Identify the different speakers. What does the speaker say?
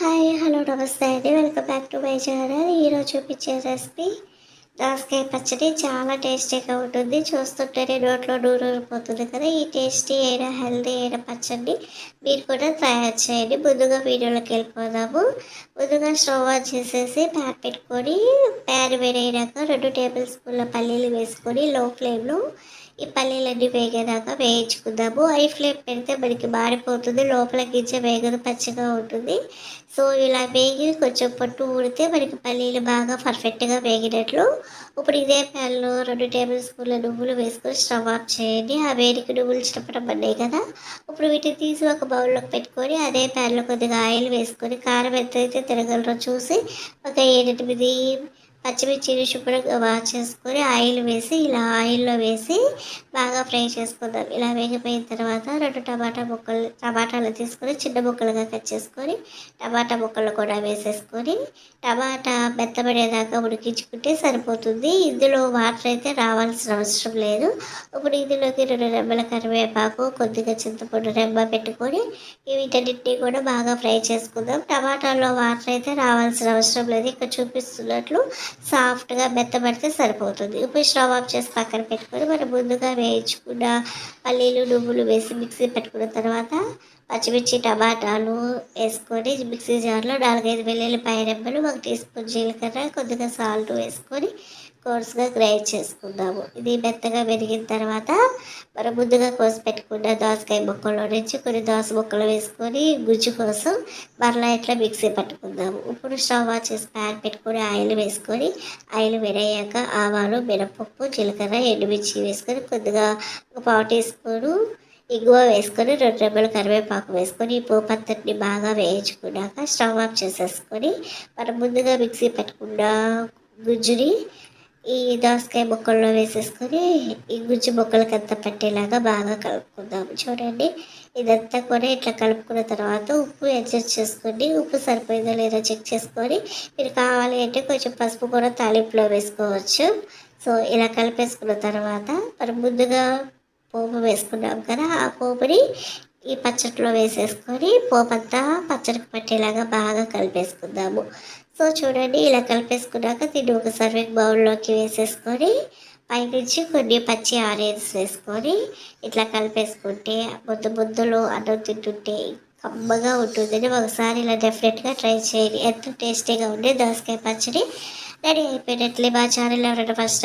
Speaker 1: Hi hello నమస్తే అండి. Welcome back to my channel. ఈరోజు చూపించే రెసిపీ దోసకాయ పచ్చడి. చాలా టేస్టీగా ఉంటుంది. చూస్తుంటేనే నోట్లో నూనూరిపోతుంది కదా. ఈ టేస్టీ అయిన హెల్దీ అయిన పచ్చడి మీరు కూడా తయారు చేయండి. ముందుగా వీడియోలోకి వెళ్ళిపోదాము. ముందుగా స్టవ్ ఆన్ చేసేసి ప్యాన్ పెట్టుకొని ప్యాన్ వేడైనాక రెండు టేబుల్ స్పూన్ల పల్లీలు వేసుకొని లో ఫ్లేమ్లో ఈ పల్లీలన్నీ వేగేదాకా వేయించుకుందాము. ఐ ఫ్లేమ్ పెడితే మనకి మారిపోతుంది లోపల గింజ వేగదు పచ్చిగా ఉంటుంది. సో ఇలా వేగి కొంచెం పట్టు ఊడితే మనకి పల్లీలు బాగా పర్ఫెక్ట్గా వేగినట్లు. ఇప్పుడు ఇదే ప్యాన్లో రెండు టేబుల్ స్పూన్ల నువ్వులు వేసుకొని స్టవ్ ఆఫ్ చేయండి. ఆ వేడికి నువ్వులు చిన్నపడం పడ్డాయి కదా. ఇప్పుడు వీటిని తీసి ఒక బౌల్లోకి పెట్టుకొని అదే ప్యాన్లో కొద్దిగా ఆయిల్ వేసుకొని కారం ఎంతైతే తిరగలరో చూసి ఒక ఏడెనిమిది పచ్చిమిర్చిని శుభ్రంగా వాష్ చేసుకొని ఆయిల్ వేసి ఇలా ఆయిల్లో వేసి బాగా ఫ్రై చేసుకుందాం. ఇలా వేగిపోయిన తర్వాత రెండు టమాటా ముక్కలు టమాటాలు తీసుకొని చిన్న ముక్కలుగా కట్ చేసుకొని టమాటా ముక్కలు కూడా వేసేసుకొని టమాటా మెత్తబడేదాకా ఉడికించుకుంటే సరిపోతుంది. ఇందులో వాటర్ అయితే రావాల్సిన అవసరం లేదు. ఇప్పుడు ఇందులోకి రెండు రెమ్మల కరివేపాకు కొద్దిగా చింతపండు రెమ్మ పెట్టుకొని వీటన్నిటిని కూడా బాగా ఫ్రై చేసుకుందాం. టమాటాలో వాటర్ అయితే రావాల్సిన అవసరం లేదు. ఇక్కడ చూపిస్తున్నట్లు సాఫ్ట్గా మెత్తబడితే సరిపోతుంది. ఇప్పుడు స్టవ్ ఆఫ్ చేసి పక్కన పెట్టుకొని మనం ముందుగా వేయించుకున్న పల్లీలు నువ్వులు వేసి మిక్సీ పెట్టుకున్న తర్వాత పచ్చిమిర్చి టమాటాలు వేసుకొని మిక్సీ జార్లో నాలుగైదు వెల్లుల్లిపాయ రెమ్మలు ఒక టీ స్పూన్ జీలకర్ర కొద్దిగా సాల్ట్ వేసుకొని కోర్స్గా గ్రైండ్ చేసుకుందాము. ఇది మెత్తగా పెరిగిన తర్వాత మనం ముందుగా కోసి పెట్టుకున్న దోసకాయ ముక్కల్లో నుంచి కొన్ని దోస ముక్కలు వేసుకొని గుజ్జు కోసం మరలా ఇట్లా మిక్సీ పట్టుకుందాము. ఇప్పుడు స్టవ్ ఆన్ చేసి ప్యాన్ పెట్టుకొని ఆయిల్ వేసుకొని ఆయిల్ వేడయ్యాక ఆవాలు మినపప్పు జీలకర్ర ఎండుమిర్చి వేసుకొని కొద్దిగా ఒక పావు టీ స్పూను ఇంగువ వేసుకొని రెండు రెమ్మల కరివేపాకు వేసుకొని ఈ పోపత్తని బాగా వేయించుకున్నాక స్టవ్ ఆఫ్ చేసేసుకొని మనం ముందుగా మిక్సీ పెట్టుకున్న గుజ్జుని ఈ దోసకాయ ముక్కల్లో వేసేసుకొని ఈ గుజ్జు ముక్కలకి అంతా పట్టేలాగా బాగా కలుపుకుందాం చూడండి ఇదంతా కూడా ఇట్లా కలుపుకున్న తర్వాత ఉప్పు అడ్జస్ట్ చేసుకోండి ఉప్పు సరిపోయిందో లేదో చెక్ చేసుకొని మీరు కావాలి అంటే కొంచెం పసుపు కూడా తాలింపులో వేసుకోవచ్చు. సో ఇలా కలిపేసుకున్న తర్వాత మరి ముందుగా పోపు వేసుకున్నాం కదా ఆ పోపుని ఈ పచ్చట్లో వేసేసుకొని పోపు అంతా పచ్చడికి పట్టేలాగా బాగా కలిపేసుకుందాము. సో చూడండి ఇలా కలిపేసుకున్నాక దీన్ని ఒక సర్వింగ్ బౌల్లోకి వేసేసుకొని పైనుంచి కొన్ని పచ్చి ఆనియన్స్ వేసుకొని ఇట్లా కలిపేసుకుంటే ముద్దు ముద్దులో అన్నం తింటుంటే కమ్మగా ఉంటుందని ఒకసారి ఇలా డెఫినెట్గా ట్రై చేయండి. ఎంత టేస్టీగా ఉండే దోసకాయ పచ్చడి. రెడీ అయిపోయినట్లే మా ఛానల్ ఎవరైనా ఫస్ట్